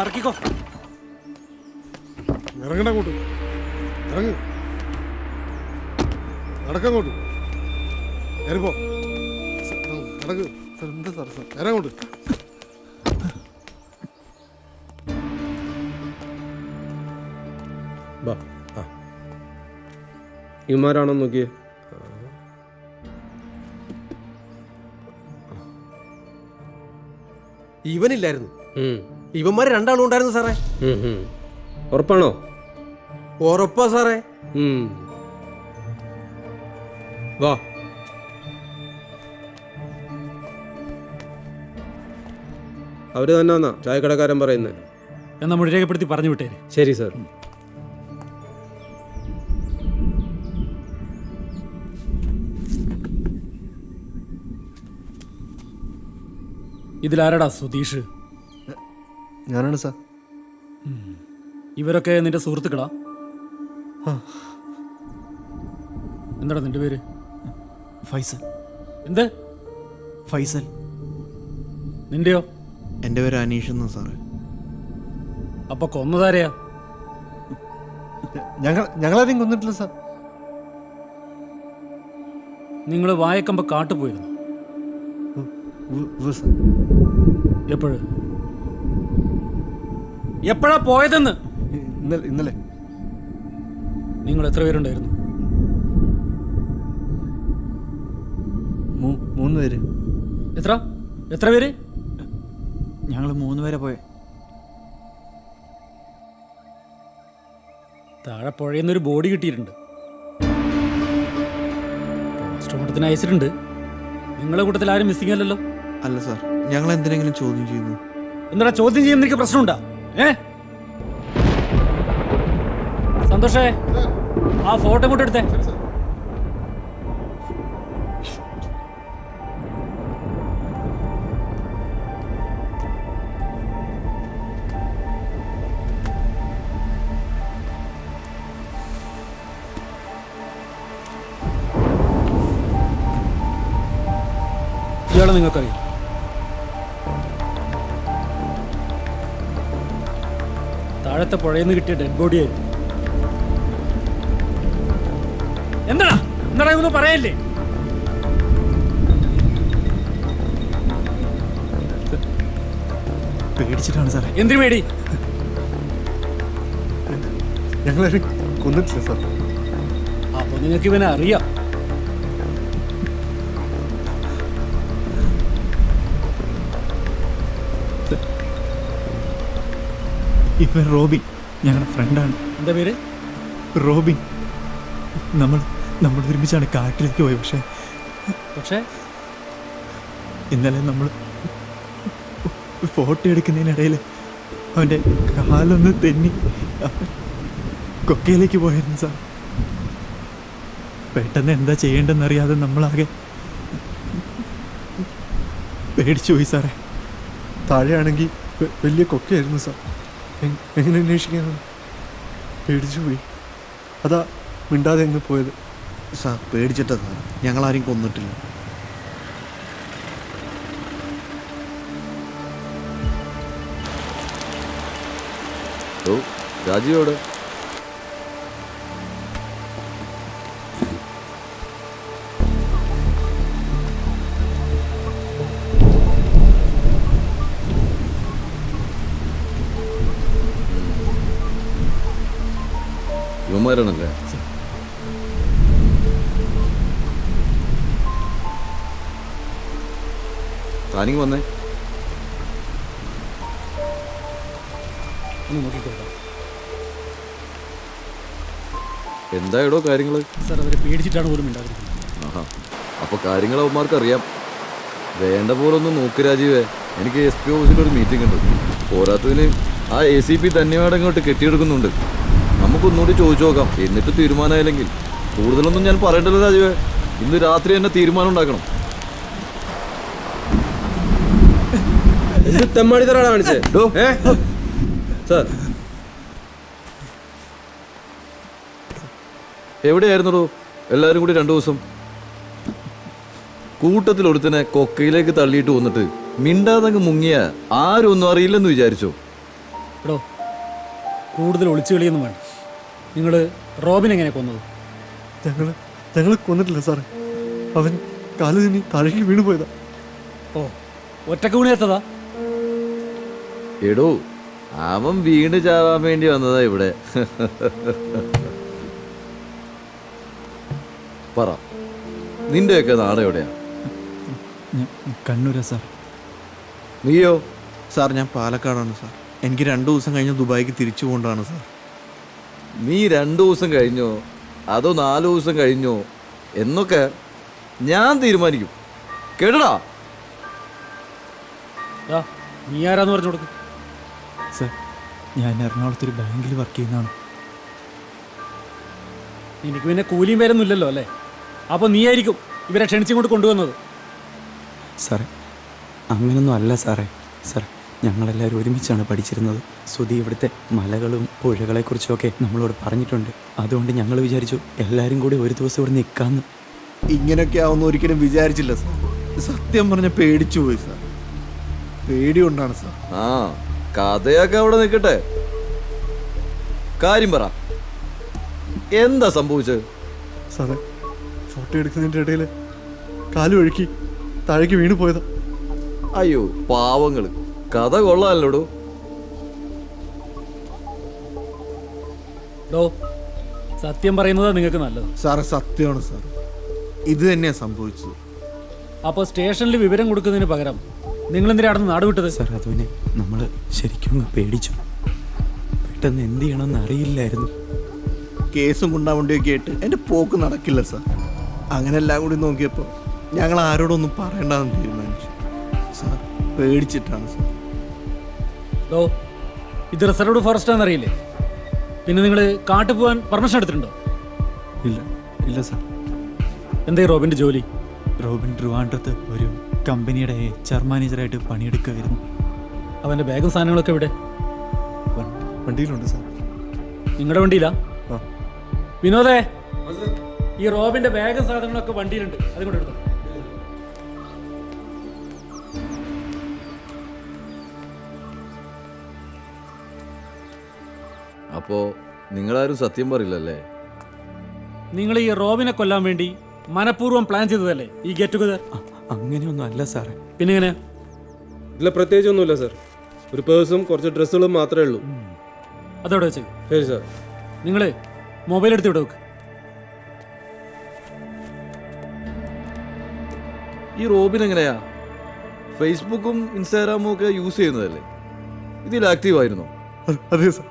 ഇറക്കിക്കോ. ഇറങ്ങണ്ട അങ്ങോട്ട്. ഇറങ്ങ്. നടക്കങ്ങോട്ട് കയറിപ്പോ നടക്ക്. സാർ എന്താ സാർ സാർ? ഇറങ്ങോട്ട് ആ. ഇമാരാണോ നോക്കിയേ? ഇവനില്ലായിരുന്നു. ഇവന്മാര് രണ്ടാളും ഉണ്ടായിരുന്നു സാറേ. ഉറപ്പാണോ? ഉറപ്പാ സാറേ. വാ. അവർ തന്നെ വന്നാ ചായക്കടക്കാരൻ പറയുന്നത് എന്നാ മൊഴി രേഖപ്പെടുത്തി പറഞ്ഞു വിട്ടേ. ശരി സാർ. ഇതിലാരടാ സുധീഷ്? ഞാനാണ് സാർ. ഇവരൊക്കെ നിന്റെ സുഹൃത്തുക്കളാ? എന്താടാ നിന്റെ പേര്? ഫൈസൽ. എന്ത്? ഫൈസൽ. നിന്റെയോ? എന്റെ പേര് അനീഷ് എന്നാ സാറേ. അപ്പൊ കൊന്നതാരെയാ? ഞങ്ങൾ ഞങ്ങളാരെയും കൊന്നിട്ടില്ല സാർ. നിങ്ങൾ വായക്കമ്പ കാട്ടു പോയിരുന്നു ഉ- ഉ- ഉവ്വ് സാർ. എപ്പോഴ്? എപ്പോഴാ പോയതെന്ന്? ഇന്നലെ ഇന്നലെ. നിങ്ങൾ എത്ര പേരുണ്ടായിരുന്നു മൂന്ന് പേര്. എത്ര? എത്ര പേര്? ഞങ്ങൾ മൂന്ന് പേരെ പോയെ. താഴെ പുഴയിൽ ഒരു ബോഡി കിട്ടിയിട്ടുണ്ട്. പോസ്റ്റ്മോർട്ടത്തിന് അയച്ചിട്ടുണ്ട്. നിങ്ങളെ കൂട്ടത്തിൽ ആരും മിസ്സിംഗ് അല്ലല്ലോ? അല്ല സാർ ഞങ്ങൾ എന്തിനെങ്കിലും ചോദ്യം ചെയ്യുന്നു. എന്താ ചോദ്യം ചെയ്യുന്ന? എനിക്ക് പ്രശ്നമുണ്ടാ? സന്തോഷേ ആ ഫോട്ടോ ഇങ്ങോട്ട് എടുത്തേ. നിങ്ങൾക്കറിയാം. താഴത്തെ പുഴയിൽ നിന്ന് കിട്ടിയ ഡെഡ് ബോഡി ആയിരുന്നു. എന്താടാ എന്താടാ ഇതൊന്നും പറയല്ലേ? പേടിച്ചിട്ടാണ് സാറേ. എന്തിനു പേടി? ഞങ്ങളൊരു കൊന്നിട്ടില്ല സാർ. അപ്പൊ നിങ്ങൾക്ക് ഇവനെ അറിയാം. ഇവൻ റോബിൻ ഞങ്ങളുടെ ഫ്രണ്ടാണ്. എന്താ പേര്? റോബിൻ നമ്മൾ നമ്മൾ ഒരുമിച്ചാണ് കാട്ടിലേക്ക് പോയത് പക്ഷേ പക്ഷേ? ഇന്നലെ നമ്മൾ ഫോട്ടോ എടുക്കുന്നതിനിടയിൽ അവന്റെ കാലൊന്ന് തെന്നി. കൊക്കയിലേക്ക് പോയിരുന്നു സാർ. പെട്ടെന്ന് എന്താ ചെയ്യേണ്ടെന്നറിയാതെ നമ്മളാകെ പേടിച്ചു പോയി സാറേ. താഴെയാണെങ്കിൽ വലിയ കൊക്കയായിരുന്നു സാർ. എങ്ങനെ അന്വേഷിക്കാനാണ് പേടിച്ചു പോയി അതാ മിണ്ടാതെ അങ്ങ് പോയത്. സാർ പേടിച്ചിട്ടാ സാർ ഞങ്ങളാരും കൊന്നിട്ടില്ല. ഓ രാജീവോട് യുവമാരാണല്ലേ താനിങ് വന്നേ. എന്തായടോ കാര്യങ്ങൾ സാർ അവരെ പേടിച്ചിട്ടാണ് പോലും ഉണ്ടാകുന്നത് ആഹാ. അപ്പൊ കാര്യങ്ങൾ അവന്മാർക്ക് അറിയാം വേണ്ട പോലെ ഒന്ന് നോക്ക് രാജീവേ. എനിക്ക് എസ് പി ഓഫീസിൽ ഒരു മീറ്റിംഗ് ഉണ്ട്. പോരാത്തതിന് ആ എ സി പി തന്നെയാണ് ഇങ്ങോട്ട് കെട്ടിയെടുക്കുന്നുണ്ട്. നമുക്കൊന്നുകൂടി ചോദിച്ചു നോക്കാം. എന്നിട്ട് തീരുമാനമായില്ലെങ്കിൽ. കൂടുതലൊന്നും ഞാൻ പറയണ്ടല്ലോ രാജീവേ. ഇന്ന് രാത്രി തന്നെ തീരുമാനം ഉണ്ടാക്കണം. എവിടെയായിരുന്നു തെമ്മാടിത്തരാണ് കാണിച്ചേ? ഏ? സാർ. എല്ലാവരും കൂടി രണ്ടു ദിവസം. കൂട്ടത്തിൽ ഒരുത്തനെ കൊക്കയിലേക്ക് തള്ളിയിട്ട് വന്നിട്ട് മിണ്ടാതങ്ങ് മുങ്ങിയ ആരും ഒന്നും അറിയില്ലെന്ന് വിചാരിച്ചോ? കൂടുതൽ ഒളിച്ചു കളിയൊന്നും വേണ്ട. നിങ്ങൾ റോബിൻ എങ്ങനെ കൊന്നത്? ഞങ്ങൾ ഞങ്ങൾ കൊന്നിട്ടില്ല സാറേ. അവൻ കാൽ തന്നെ താഴേക്ക് വീണു പോയതാ. ഓ ഒറ്റയ്ക്ക് വീണേത്തതാ എടോ അവൻ വീണ് ചാവാൻ വേണ്ടി വന്നതാ ഇവിടെ. പറ നിന്റെയൊക്കെ നാട് എവിടെയാ? ഞാൻ കണ്ണൂരാ സാർ. നീയോ? സാർ ഞാൻ പാലക്കാടാണ് സാർ. എനിക്ക് രണ്ടു ദിവസം കഴിഞ്ഞ് ദുബായിക്ക് തിരിച്ചു പോകേണ്ടതാണ് സാർ. നീ രണ്ടു ദിവസം കഴിഞ്ഞോ? അതോ നാലു ദിവസം കഴിഞ്ഞോ? എന്നൊക്കെ ഞാൻ തീരുമാനിക്കും. കേട്ടടാ? ദാ, നീ ആരാന്ന് പറഞ്ഞു കൊടുക്കും. സർ ഞാൻ എറണാകുളത്ത് ഒരു ബാങ്കിൽ വർക്ക് ചെയ്യുന്നതാണ്. എനിക്ക് പിന്നെ കൂലിയും പേരൊന്നും ഇല്ലല്ലോ അല്ലേ? അപ്പോൾ നീ ആയിരിക്കും ഇവരെ ക്ഷണിച്ചിങ്ങോട്ട് കൊണ്ടുവന്നത്. സാറേ അങ്ങനൊന്നും അല്ല സാറേ. സാർ ഞങ്ങളെല്ലാവരും ഒരുമിച്ചാണ് പഠിച്ചിരുന്നത്. സുധി ഇവിടുത്തെ മലകളും പുഴകളെക്കുറിച്ചൊക്കെ നമ്മളോട് പറഞ്ഞിട്ടുണ്ട്. അതുകൊണ്ട് ഞങ്ങൾ വിചാരിച്ചു എല്ലാവരും കൂടി ഒരു ദിവസം ഇവിടെ നിൽക്കാമെന്ന് ഇങ്ങനെയൊക്കെ ആവുന്ന ഒരിക്കലും വിചാരിച്ചില്ല സാർ. സത്യം പറഞ്ഞ പേടിച്ചു പോയി സാർ. പേടി കൊണ്ടാണ് സാർ. ആ കഥയൊക്കെ അവിടെ നിൽക്കട്ടെ. കാര്യം പറ. എന്താ സംഭവിച്ചത്? സാറേ ഫോട്ടോ എടുക്കുന്നതിന്റെ ഇടയിൽ കാലു ഒഴുക്കി താഴേക്ക് വീണു പോയതാ അയ്യോ പാവങ്ങൾ. കഥ കൊള്ളാമല്ലോടോ സത്യം പറയുന്നത് നിങ്ങൾക്ക് നല്ലത്. സാർ സത്യമാണ് സാർ ഇത് തന്നെയാണ് സംഭവിച്ചത്. അപ്പോൾ സ്റ്റേഷനിൽ വിവരം കൊടുക്കുന്നതിന് പകരം നിങ്ങൾ എന്തിനാണെന്ന് അവിടെ നാട് വിട്ടത്? സാർ അത് പിന്നെ നമ്മൾ ശരിക്കും പേടിച്ചു. പെട്ടെന്ന് എന്ത് ചെയ്യണമെന്ന് അറിയില്ലായിരുന്നു. കേസും കൊണ്ടാവണ്ടിയൊക്കെ ആയിട്ട് എന്റെ പോക്ക് നടക്കില്ല സാർ. അങ്ങനെ എല്ലാം കൂടി നോക്കിയപ്പോൾ ഞങ്ങൾ ആരോടൊന്നും പറയണ്ടെന്ന് തീരുമാനിച്ചു. സാർ പേടിച്ചിട്ടാണ് സാർ. ഡോ ഇത് റിസർവ്ഡ് ഫോറസ്റ്റ് ആണെന്നറിയില്ലേ പിന്നെ നിങ്ങൾ കാട്ടിൽ പോകാൻ പെർമിഷൻ എടുത്തിട്ടുണ്ടോ? ഇല്ല ഇല്ല സാർ. എന്തേ റോബിന്റെ ജോലി? റോബിൻ ട്രിവാൻഡ്രത്ത് ഒരു കമ്പനിയുടെ എച്ച് ആർ മാനേജറായിട്ട് പണിയെടുക്കുകയായിരുന്നു. അവന്റെ ബാഗും സാധനങ്ങളൊക്കെ ഇവിടെ വണ്ടിയിലുണ്ട് സാർ. നിങ്ങളുടെ വണ്ടിയിലാ? വിനോദേ ഈ റോബിന്റെ ബാഗും സാധനങ്ങളൊക്കെ വണ്ടിയിലുണ്ട്. അതുകൊണ്ട് എടുത്തോ. അപ്പോ നിങ്ങളാരും സത്യം പറയില്ലല്ലേ? നിങ്ങൾ ഈ റോബിനെ കൊല്ലാൻ വേണ്ടി മനഃപൂർവം പ്ലാൻ ചെയ്തതല്ലേ ഈ ഗെറ്റ് ടുഗദർ അങ്ങനെയൊന്നും അല്ല സാറേ. പിന്നെ ഇല്ല ഇതിൽ പ്രത്യേകിച്ചൊന്നുമില്ല സാർ. ഒരു പേഴ്സും കുറച്ച് ഡ്രസ്സുകളും മാത്രമേ ഉള്ളൂ. അതോടെ വെച്ചേ ശരി സാർ. നിങ്ങൾ മൊബൈൽ എടുത്ത് വിടുക ഈ റോബിൻ എങ്ങനെയാ? ഫേസ്ബുക്കും ഇൻസ്റ്റാഗ്രാമും ഒക്കെ യൂസ് ചെയ്യുന്നതല്ലേ? ഇതിൽ ആക്റ്റീവ് ആയിരുന്നോ? അതെ സാർ.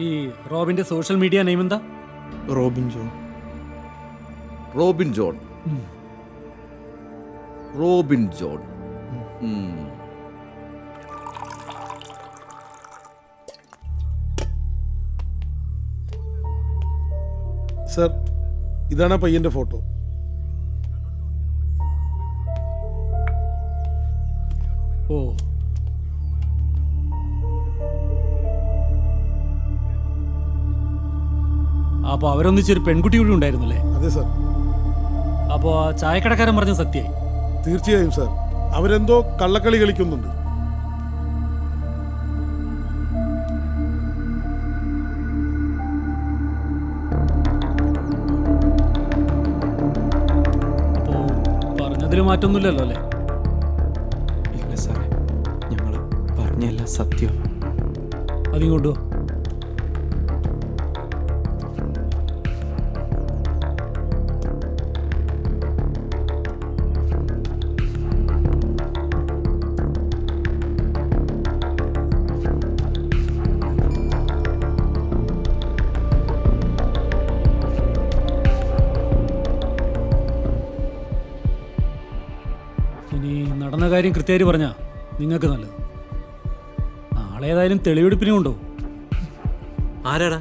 ഈ റോബിന്റെ സോഷ്യൽ മീഡിയ നെയിം എന്താ? Robin John. Robin John. Robin John. Sir ഇതാണ് ആ പയ്യന്റെ ഫോട്ടോ. ഓ അപ്പോൾ അവരൊന്നിച്ചൊരു പെൺകുട്ടി കൂടി ഉണ്ടായിരുന്നല്ലേ? അതെ സർ. അപ്പോൾ ആ ചായക്കടക്കാരൻ പറഞ്ഞ സത്യായി? തീർച്ചയായും സർ. അവരെന്തോ കള്ളക്കളി കളിക്കുന്നുണ്ട്. അപ്പോൾ പറഞ്ഞതിൽ മാറ്റമൊന്നുമില്ലല്ലോ അല്ലേ? ഇല്ല സാറേ. ഞങ്ങൾ പറഞ്ഞല്ല സത്യം. അതിങ്ങോട്ടോ കാര്യം കൃത്യമായിട്ട് പറഞ്ഞാ നിങ്ങൾക്ക് നല്ലത്. നാളെ ഏതായാലും തെളിവെടുപ്പിനും ഉണ്ടോ ആരാടാ?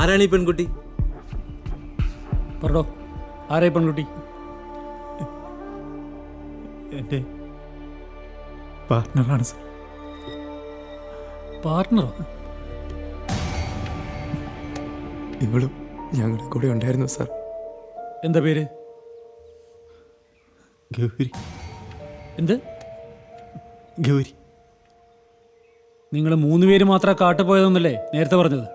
ആരാണ് ഈ പെൺകുട്ടി? പറഞ്ഞോ ആരായി പെൺകുട്ടി? എന്റെ പാർട്ട്ണറാണ് സർ. പാർട്ട്ണറോ? ഇവളും ഞങ്ങളുടെ കൂടെ ഉണ്ടായിരുന്നു സർ. എന്താ പേര്? ഗൗരി. എന്ത്? ഗൗരി. നിങ്ങൾ മൂന്ന് പേര് മാത്രം കാട്ടു പോയതൊന്നല്ലേ നേരത്തെ പറഞ്ഞത്?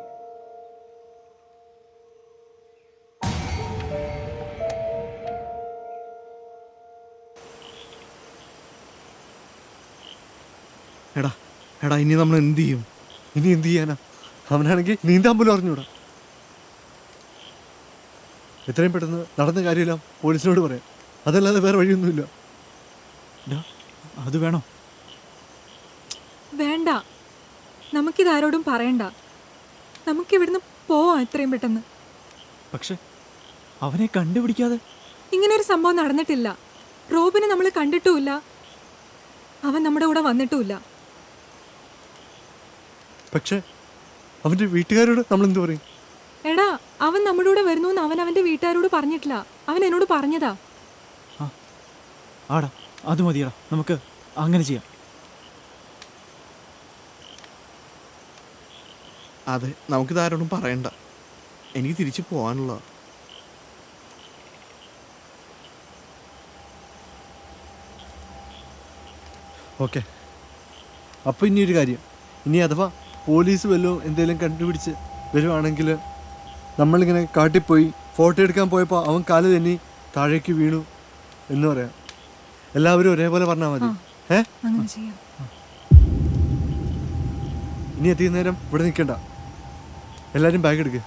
എടാ എടാ ഇനി നമ്മൾ എന്ത് ചെയ്യും? ഇനി എന്ത് ചെയ്യാനാ? അവനാണെങ്കിൽ നീന്താൻ പോലും അറിഞ്ഞൂടാ. എത്രയും പെട്ടെന്ന് നടന്ന കാര്യമെല്ലാം പോലീസിനോട് പറയാം. അതല്ലാതെ വേറെ വഴിയൊന്നുമില്ല. അത് വേണോ? വേണ്ട. നമുക്കിതാരോടും പറയണ്ട. നമുക്കിവിടുന്ന് പോവാം എത്രയും പെട്ടെന്ന്. പക്ഷെ അവനെ കണ്ടുപിടിക്കാതെ ഇങ്ങനെ ഒരു സംഭവം നടന്നിട്ടില്ല. റോബിനെ നമ്മൾ കണ്ടിട്ടുമില്ല. അവൻ നമ്മുടെ കൂടെ വന്നിട്ടുമില്ല. പക്ഷെ അവന്റെ വീട്ടുകാരോട് നമ്മൾ എന്ത് പറയും? എടാ അവൻ നമ്മുടെ കൂടെ വരുന്നു എന്ന് അവൻ അവന്റെ വീട്ടുകാരോട് പറഞ്ഞിട്ടില്ല. അവൻ എന്നോട് പറഞ്ഞതാ. ആടാ അത് മതിയടാ. നമുക്ക് അങ്ങനെ ചെയ്യാം. അതെ നമുക്കിത് ആരോടും പറയണ്ട. എനിക്ക് തിരിച്ചു പോകാനുള്ള ഓക്കെ. അപ്പോൾ ഇനി ഒരു കാര്യം. ഇനി അഥവാ പോലീസ് വല്ലതും എന്തെങ്കിലും കണ്ടുപിടിച്ച് വരുവാണെങ്കിൽ നമ്മളിങ്ങനെ കാട്ടിപ്പോയി ഫോട്ടോ എടുക്കാൻ പോയപ്പോൾ അവൻ കാൽ തന്നെ താഴേക്ക് വീണു എന്ന് പറയാം. എല്ലാവരും ഒരേപോലെ പറഞ്ഞാൽ മതി. ഏ? അങ്ങനെ ചെയ്യാം. ഇനി എത്തിയ നേരം ഇവിടെ നിൽക്കണ്ട. എല്ലാവരും ബാഗ് എടുക്കുക